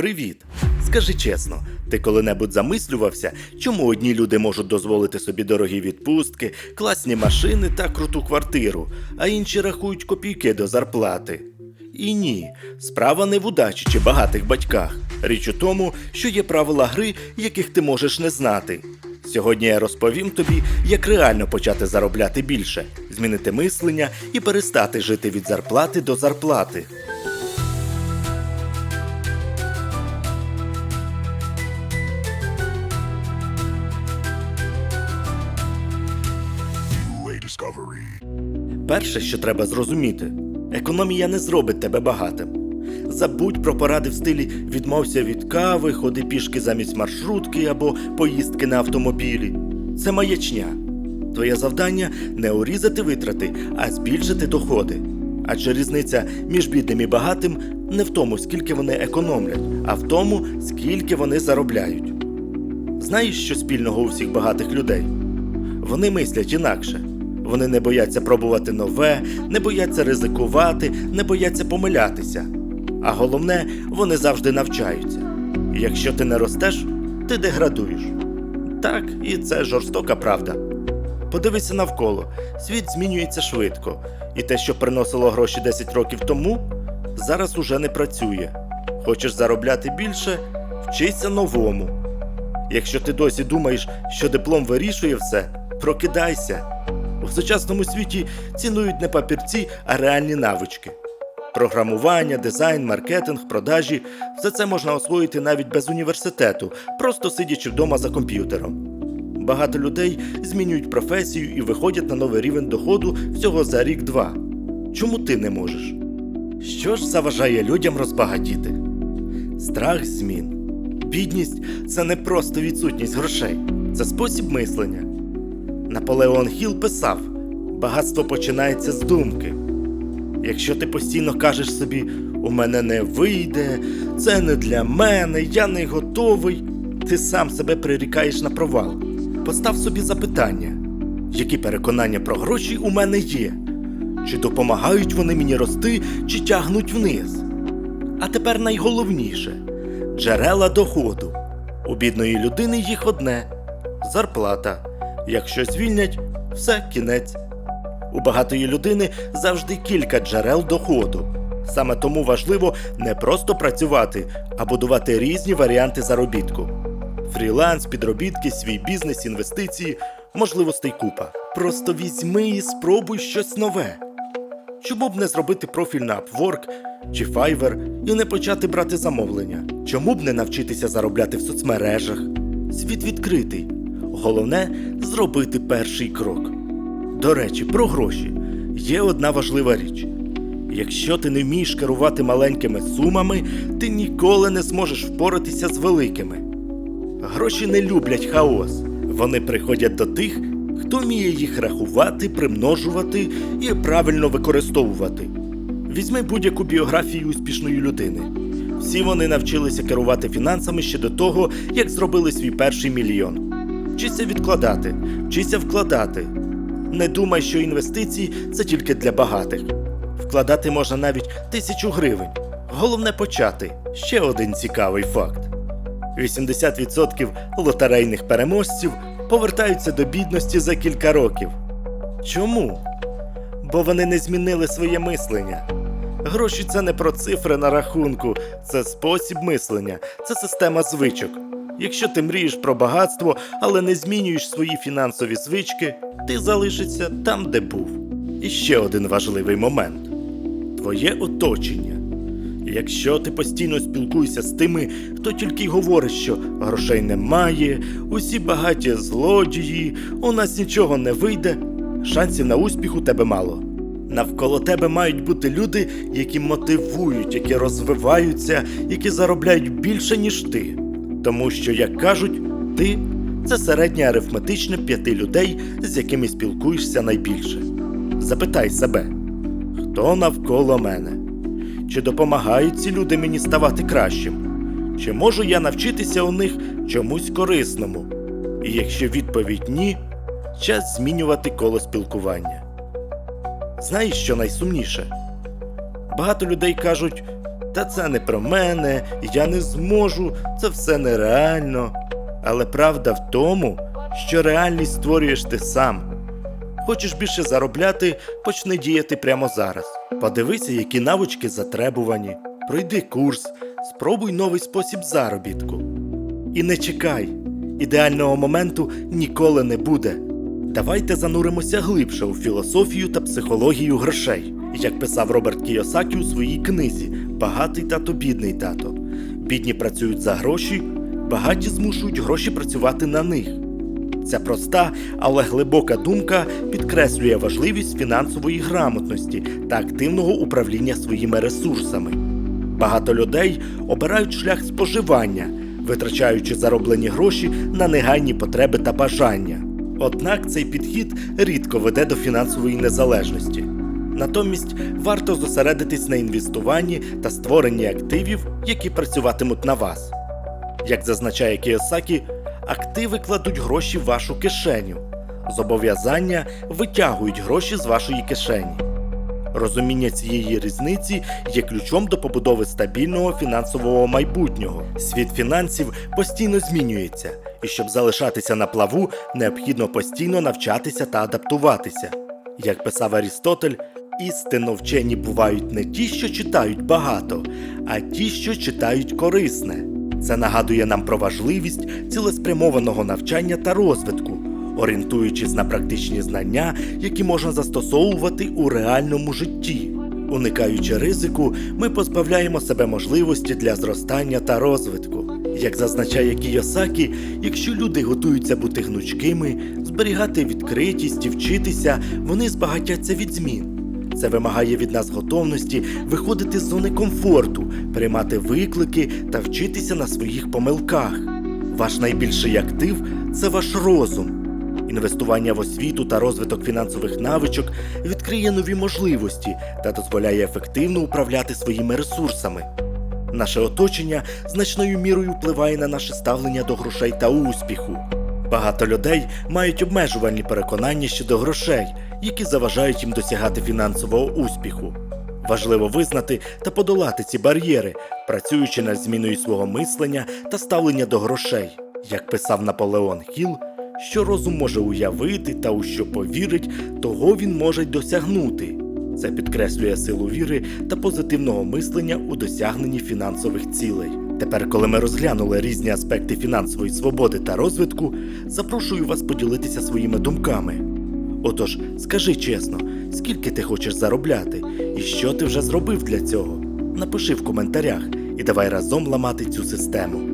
Привіт! Скажи чесно, ти коли-небудь замислювався, чому одні люди можуть дозволити собі дорогі відпустки, класні машини та круту квартиру, а інші рахують копійки до зарплати? І ні, справа не в удачі чи багатих батьках. Річ у тому, що є правила гри, яких ти можеш не знати. Сьогодні я розповім тобі, як реально почати заробляти більше, змінити мислення і перестати жити від зарплати до зарплати. Перше, що треба зрозуміти, економія не зробить тебе багатим. Забудь про поради в стилі відмовся від кави, ходи пішки замість маршрутки або поїздки на автомобілі. Це маячня. Твоє завдання не урізати витрати, а збільшити доходи. Адже різниця між бідним і багатим не в тому, скільки вони економлять, а в тому, скільки вони заробляють. Знаєш, що спільного у всіх багатих людей? Вони мислять інакше. Вони не бояться пробувати нове, не бояться ризикувати, не бояться помилятися. А головне, вони завжди навчаються. Якщо ти не ростеш, ти деградуєш. Так, і це жорстока правда. Подивися навколо, світ змінюється швидко, і те, що приносило гроші 10 років тому, зараз уже не працює. Хочеш заробляти більше, вчися новому. Якщо ти досі думаєш, що диплом вирішує все, прокидайся. У сучасному світі цінують не папірці, а реальні навички. Програмування, дизайн, маркетинг, продажі все це можна освоїти навіть без університету, просто сидячи вдома за комп'ютером. Багато людей змінюють професію і виходять на новий рівень доходу всього за рік-два. Чому ти не можеш? Що ж заважає людям розбагатіти? Страх змін. Бідність це не просто відсутність грошей, це спосіб мислення. Наполеон Хіл писав: багатство починається з думки. Якщо ти постійно кажеш собі, у мене не вийде, це не для мене, я не готовий, ти сам себе прирікаєш на провал. Постав собі запитання, які переконання про гроші у мене є? Чи допомагають вони мені рости, чи тягнуть вниз? А тепер найголовніше джерела доходу. У бідної людини їх одне зарплата. Якщо звільнять, все кінець. У багатої людини завжди кілька джерел доходу. Саме тому важливо не просто працювати, а будувати різні варіанти заробітку. Фріланс, підробітки, свій бізнес, інвестиції, можливостей купа. Просто візьми і спробуй щось нове. Чому б не зробити профіль на Upwork чи Fiverr і не почати брати замовлення? Чому б не навчитися заробляти в соцмережах? Світ відкритий. Головне зробити перший крок. До речі, про гроші є одна важлива річ. Якщо ти не вмієш керувати маленькими сумами, ти ніколи не зможеш впоратися з великими. Гроші не люблять хаос. Вони приходять до тих, хто вміє їх рахувати, примножувати і правильно використовувати. Візьми будь-яку біографію успішної людини. Всі вони навчилися керувати фінансами ще до того, як зробили свій перший мільйон. Вчися відкладати, вчися вкладати. Не думай, що інвестиції це тільки для багатих. Вкладати можна навіть тисячу гривень. Головне почати. Ще один цікавий факт: 80% лотерейних переможців повертаються до бідності за кілька років. Чому? Бо вони не змінили своє мислення. Гроші це не про цифри на рахунку, це спосіб мислення, це система звичок. Якщо ти мрієш про багатство, але не змінюєш свої фінансові звички, ти залишишся там, де був. І ще один важливий момент твоє оточення. Якщо ти постійно спілкуєшся з тими, хто тільки й говорить, що грошей немає, усі багаті злодії, у нас нічого не вийде, шансів на успіх у тебе мало. Навколо тебе мають бути люди, які мотивують, які розвиваються, які заробляють більше, ніж ти. Тому що, як кажуть, ти це середнє арифметичне п'яти людей, з якими спілкуєшся найбільше. Запитай себе, хто навколо мене? Чи допомагають ці люди мені ставати кращим? Чи можу я навчитися у них чомусь корисному? І якщо відповідь ні, час змінювати коло спілкування. Знаєш, що найсумніше? Багато людей кажуть: Та це не про мене, я не зможу, це все нереально. Але правда в тому, що реальність створюєш ти сам. Хочеш більше заробляти, почни діяти прямо зараз. Подивися, які навички затребувані. Пройди курс, спробуй новий спосіб заробітку. І не чекай, ідеального моменту ніколи не буде. Давайте зануримося глибше у філософію та психологію грошей, як писав Роберт Кіосакі у своїй книзі Багатий тато, бідний тато. Бідні працюють за гроші, багаті змушують гроші працювати на них. Ця проста, але глибока думка підкреслює важливість фінансової грамотності та активного управління своїми ресурсами. Багато людей обирають шлях споживання, витрачаючи зароблені гроші на негайні потреби та бажання. Однак цей підхід рідко веде до фінансової незалежності. Натомість варто зосередитись на інвестуванні та створенні активів, які працюватимуть на вас. Як зазначає Кіосакі, активи кладуть гроші в вашу кишеню. Зобов'язання витягують гроші з вашої кишені. Розуміння цієї різниці є ключом до побудови стабільного фінансового майбутнього. Світ фінансів постійно змінюється, і щоб залишатися на плаву, необхідно постійно навчатися та адаптуватися. Як писав Арістотель, істинно вчені бувають не ті, що читають багато, а ті, що читають корисне. Це нагадує нам про важливість цілеспрямованого навчання та розвитку, орієнтуючись на практичні знання, які можна застосовувати у реальному житті. Уникаючи ризику, ми позбавляємо себе можливості для зростання та розвитку. Як зазначає Кійосакі, якщо люди готуються бути гнучкими, зберігати відкритість і вчитися, вони збагатяться від змін. Це вимагає від нас готовності виходити з зони комфорту, приймати виклики та вчитися на своїх помилках. Ваш найбільший актив це ваш розум. Інвестування в освіту та розвиток фінансових навичок відкриє нові можливості та дозволяє ефективно управляти своїми ресурсами. Наше оточення значною мірою впливає на наше ставлення до грошей та успіху. Багато людей мають обмежувальні переконання щодо грошей, які заважають їм досягати фінансового успіху. Важливо визнати та подолати ці бар'єри, працюючи над зміною свого мислення та ставлення до грошей. Як писав Наполеон Хіл, що розум може уявити та у що повірить, того він може досягнути. Це підкреслює силу віри та позитивного мислення у досягненні фінансових цілей. Тепер, коли ми розглянули різні аспекти фінансової свободи та розвитку, запрошую вас поділитися своїми думками. Отож, скажи чесно, скільки ти хочеш заробляти і що ти вже зробив для цього? Напиши в коментарях і давай разом ламати цю систему.